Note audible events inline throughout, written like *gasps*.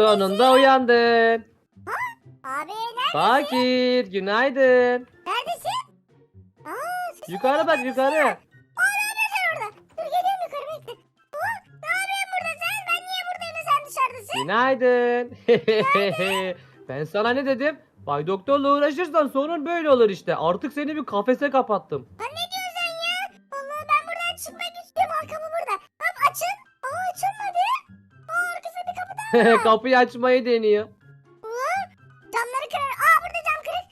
Sonunda uyandın. Abi nerede? Fakir günaydın. Neredesin? Aa Yukarı bak yukarı. Aa, ne yapıyorsun orada? Dur geliyorum yukarı bekle. Ne yapıyorsun burada sen? Ben niye buradayım da sen dışarıdasın? Günaydın. *laughs* ben sana ne dedim? Bay doktorla uğraşırsan sorun böyle olur işte. Artık seni bir kafese kapattım. *laughs* Kapıyı açmayı deniyor. Camları kırar. Aa burada cam kırık.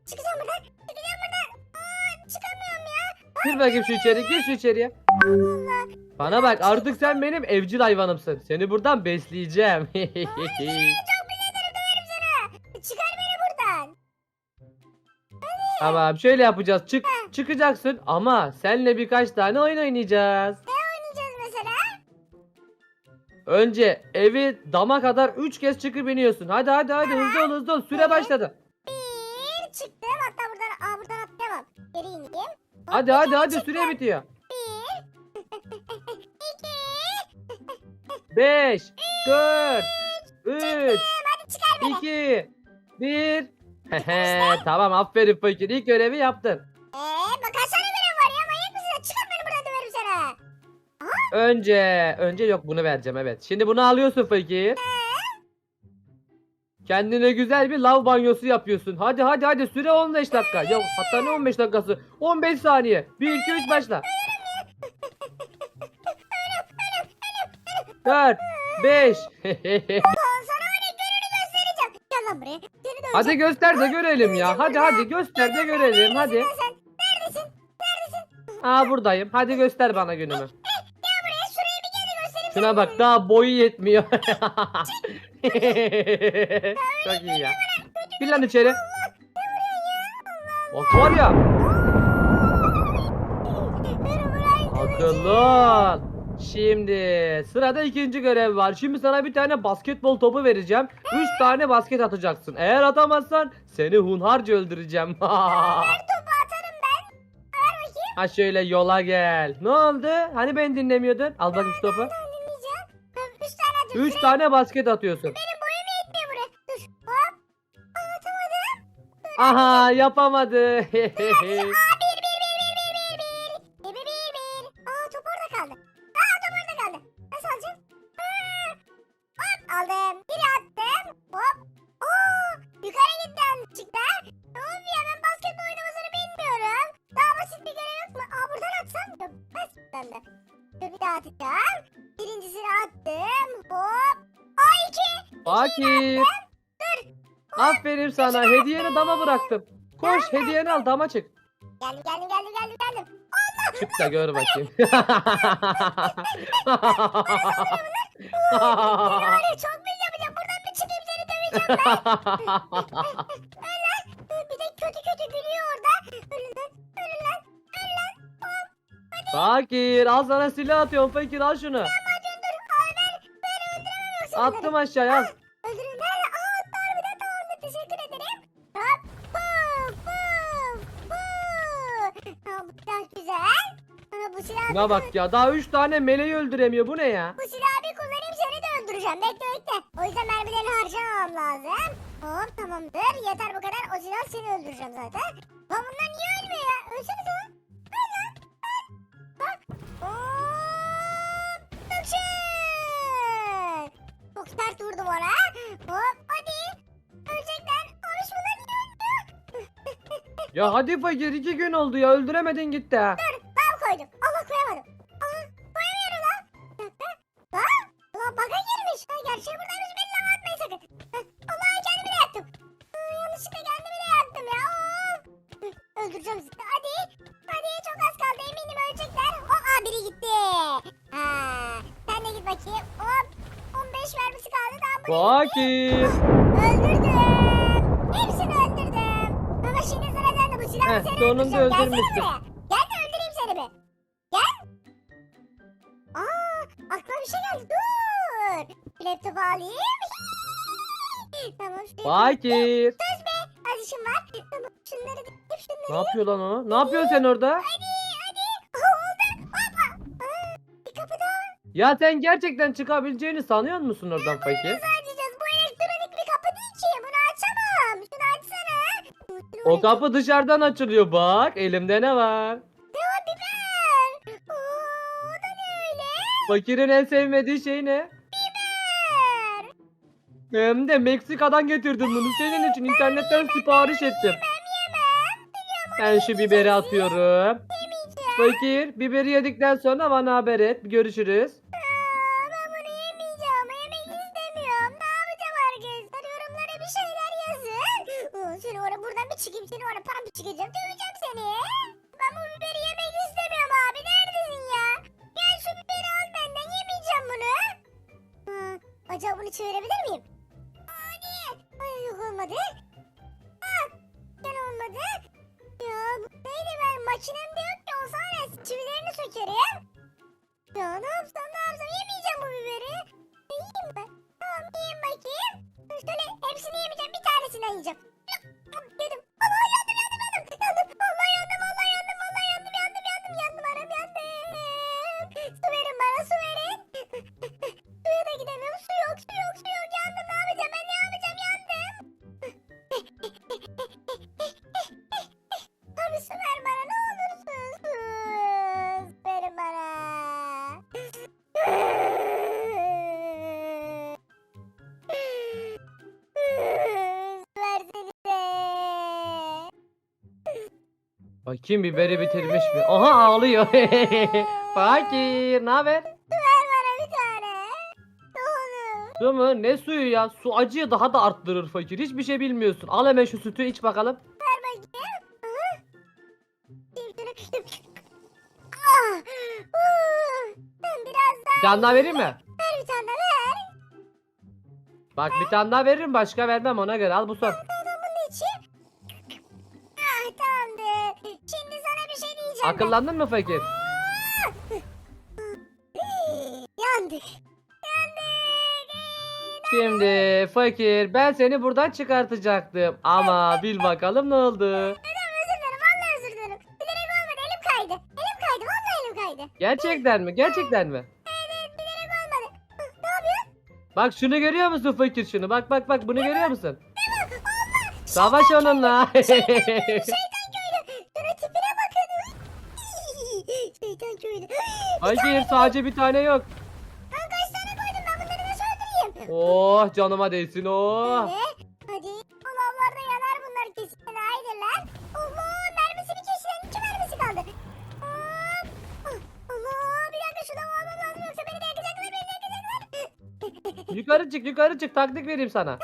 *laughs* Çıkacağım buradan. Çıkacağım buradan. Aa çıkamıyorum ya. Gir bakayım şu içeri gir şu içeriye. Allah. Bana bak artık sen benim evcil hayvanımsın. Seni buradan besleyeceğim. *laughs* Çok bile ederim döverim. Çıkar beni buradan. tamam şöyle yapacağız. Çık çıkacaksın ama senle birkaç tane oyun oynayacağız. Önce evi dama kadar 3 kez çıkıp iniyorsun. Hadi hadi hadi hızlı ol hızlı ol. Süre başladı. Bir çıktım. Hatta buradan, aa buradan atlayamam. Geri ineyim. Hop, Hadi hadi hadi çıktım. süre bitiyor. Bir. 5 4 3 Hadi çıkar beni. 2 1 *laughs* Tamam aferin fakir. İlk görevi yaptın. Önce önce yok bunu vereceğim evet. Şimdi bunu alıyorsun fakir. Kendine güzel bir lav banyosu yapıyorsun. Hadi hadi hadi süre 15 dakika. Yok hatta ne 15 dakikası? 15 saniye. 1 2 3 başla. 4 5 Aa, sana hani gününü göstereceğim. Gel lan buraya. Seni döveceğim. Hadi göster de görelim ya. Hadi hadi göster de görelim hadi. Neredesin? Aa buradayım. Hadi göster bana günümü. Şuna bak daha boyu yetmiyor. *laughs* *laughs* Çok iyi ya. Gir lan içeri. Bak var ya. Akıllı. Şimdi sırada ikinci görev var. Şimdi sana bir tane basketbol topu vereceğim. Üç tane basket atacaksın. Eğer atamazsan seni hunharca öldüreceğim. *laughs* Ha şöyle yola gel. Ne oldu? Hani beni dinlemiyordun? Al bakayım şu topu. Kaan'cığım. Üç tane basket atıyorsun. Benim boyum yetmiyor buraya. Dur. Hop. Aa, Atamadım. Aha yapamadı. *laughs* Bir bir bir bir bir bir bir. Bir bir bir bir. Top orada kaldı. Aa top orada kaldı. Nasıl alacağım? Hop aldım. Bir attım. Hop. Oo. Yukarı gitti yanlışlıklar. Of ya ben basketbol oynamasını bilmiyorum. Daha bir görev yok mu? Aa buradan atsam. Yok. Dur bir daha atacağım. Fakir. Aferin sana. Hediyeni dama bıraktım. Koş hediyeni al dama çık. Geldim, geldim, geldim, geldim, geldim. Çık da gör bakayım. Var ya, çok büyük yapacağım. Buradan bir çıkayım seni döveceğim ben. Bir de kötü kötü gülüyor orada. Ölün lan, ölün lan, ölün lan. Hop, fakir al sana silah atıyorum fakir al şunu. hadi dur. Aa, ben, ben öldüremem yoksa bunları. Attım aşağıya al. Bu silah Buna bak ya daha 3 tane meleği öldüremiyor bu ne ya? Bu silahı bir kullanayım seni de öldüreceğim. Bekle bekle. O yüzden mermilerini harcamam lazım. Hop tamamdır. Yeter bu kadar. O silah seni öldüreceğim zaten. Lan bunlar niye ölmüyor ya? Ölsenize lan. Öl lan. Öl. Bak. Hop. Dıkşın. Çok sert vurdum ona. Hop hadi. Ölecekler. Konuş bunlar niye ölmüyor? Ya hadi fakir 2 gün oldu ya öldüremedin gitti ha. Fakir. Öldürdüm. Hepsini öldürdüm. Ama şimdi sıra sende. Bu silahı Heh, seni sonunda öldüreceğim. Gelsene öldürmüşsün. buraya. Gel de öldüreyim seni bir. Gel. Aa, aklıma bir şey geldi. Dur. Laptopu alayım. tamam şuraya. Fakir. Söz be. Hadi işim var. Tamam şunları da hep şunları. Ne yapıyor lan o? Ne yapıyorsun sen orada? Hadi. Ya sen gerçekten çıkabileceğini sanıyor musun oradan fakir? Nasıl açacağız? Bu elektronik bir kapı değil ki. Bunu açamam. Şunu açsana. O kapı dışarıdan açılıyor bak. Elimde ne var? Ne o biber? Oo, o da ne öyle? Fakirin en sevmediği şey ne? Biber. Hem de Meksika'dan getirdim bunu. Senin için internetten sipariş ettim. Yemem yemem. Biliyorum Ben şu biberi atıyorum. Fakir biberi yedikten sonra bana haber et. Görüşürüz. Aa, ben yemeyeceğim. Yemek istemiyorum. Ne yapacağım arkadaşlar? Yorumlara bir şeyler yazın. Seni oraya buradan bir çıkayım. Seni oraya pam bir çıkacağım. Döveceğim seni. Ben bu biberi yemek istemiyorum abi. Neredesin ya? Gel şu biberi al benden. Yemeyeceğim bunu. Aa, acaba bunu çevirebilir miyim? Bakayım biberi bitirmiş mi? Aha ağlıyor. *laughs* Fakir ne haber? Ver bana bir tane. Ne olur. Su mu? Ne suyu ya? Su acıyı daha da arttırır fakir. Hiçbir şey bilmiyorsun. Al hemen şu sütü iç bakalım. Ver bakayım. Aha. Ah, uh, Ben biraz daha vereyim mi? ver bir tane ver. Bak bir tane daha veririm başka vermem ona göre. Al bu son. Şimdi sana bir şey diyeceğim. Akıllandın mı fakir? Yandık. Şimdi fakir ben seni buradan çıkartacaktım. Ama bil bakalım ne oldu. Neden özür dilerim. Vallahi özür dilerim. Bilerek olmadı. Elim kaydı. Elim kaydı. Vallahi elim kaydı. Gerçekten mi? Gerçekten mi? Evet bilerek olmadı. Hı, Ne yapıyorsun? Bak şunu görüyor musun fakir şunu? Bak bak bak bunu görüyor musun? Allah. Savaş onunla. Şeytan fakir sadece bir tane yok. Ben kaç tane koydum ben bunları nasıl öldüreyim? Oh canıma değsin oh. Evet. Hadi. O lavlarda yanar bunlar kesin. Haydi lan. Allah mermisini kesilen iki mermisi kaldı. Hop. Ah, Allah bir dakika şuna almam lazım yoksa beni de yakacaklar beni de yakacaklar. Yukarı çık yukarı çık taktik vereyim sana.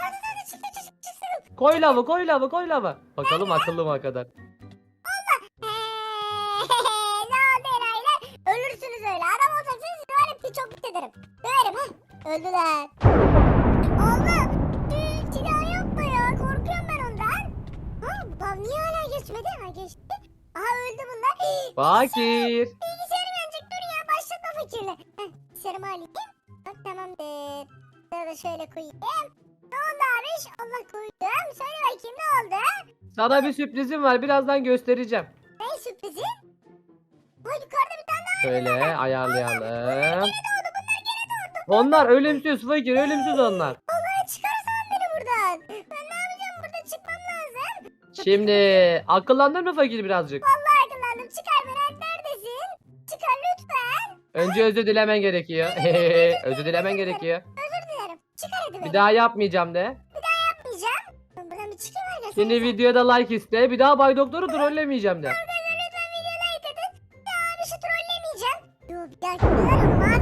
Koy lavı koy lavı koy lavı. Bakalım akıllı mı kadar. Öldüler. Allah. Tüh, Silah yapma ya. Korkuyorum ben ondan. Ha, lan niye hala geçmedi? Ha geçti. Aha öldü bunlar. *gasps* Fakir. Bilgisayarım yanacak dur ya. Başlatma fakirle. Heh, bilgisayarımı alayım. Bak tamamdır. Bunu da şöyle koyayım. Ne oldu abiş? Allah koydum. Söyle bakayım ne oldu? Sana bir sürprizim var birazdan göstereceğim. Ne sürprizi? Ha yukarıda bir tane daha Şöyle ayarlayalım. Onlar ölümsüz fakir ölümsüz onlar. Allah'a çıkarsan beni buradan. Ben ne yapacağım burada çıkmam lazım. Şimdi akıllandın mı fakir birazcık? Vallahi akıllandım. Çıkar beni. Neredesin? Çıkar lütfen. Önce özür dilemen gerekiyor. özür *laughs* dilemen gerekiyor. Özür dilerim. Çıkar hadi beni. Bir daha yapmayacağım de. yapmayacağım. Ben buradan bir çıkayım arkadaşlar. Şimdi videoda like iste. Bir daha Bay Doktor'u trollemeyeceğim de. Arkadaşlar lütfen videoya like atın. Ya bir şey trollemeyeceğim. Yo bir dakika neler onu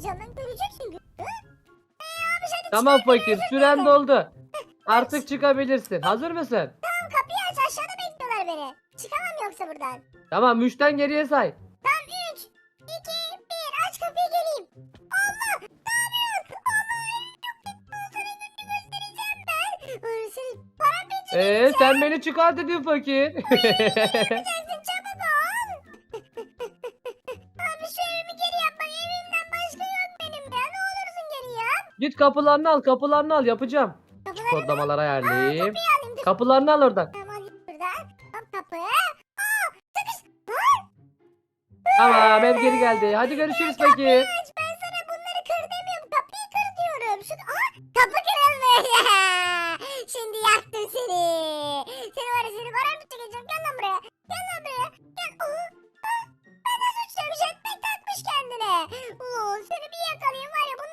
çok. Eee abi hadi Tamam çıkar fakir özür süren dilerim. doldu. Artık çıkabilirsin. Hazır mısın? Tamam kapıyı aç aşağıda bekliyorlar beni. Çıkamam yoksa buradan. Tamam 3'ten geriye say. Tam 3, 2, 1 aç kapıyı geleyim. Allah ne yapıyorsun? Allah sana gününü göstereceğim ben. Ay, Seni param bitti. Ee sen beni çıkart dedin fakir. Git kapılarını al kapılarını al yapacağım. Ayarlayayım. alayım dur. Kapılarını al oradan. Tamam buradan. Hop kapı. Aa Tamam ev geri geldi. Hadi görüşürüz fakir.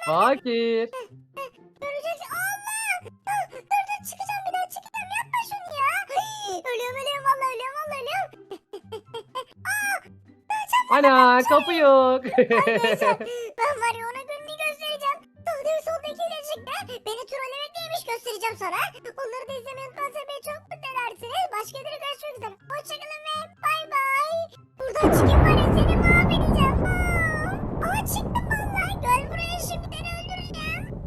Fakir. Ölecek. Allah. Dur dur çıkacağım bir daha çıkacağım. Yapma şunu ya. Ölüyorum ölüyorum valla ölüyorum valla ölüyorum. Ana kapı yok. Ben var ya ona gününü göstereceğim. Solda ve soldaki gelecekler beni trollemek neymiş göstereceğim sonra. Onları da izlemeyi unutmazsa beni çok mutlu edersiniz. Başka bir görüşmek üzere. Hoşçakalın ve bay bay. Buradan çıkayım var seni mahvedeceğim. Aa. Aa çıktı.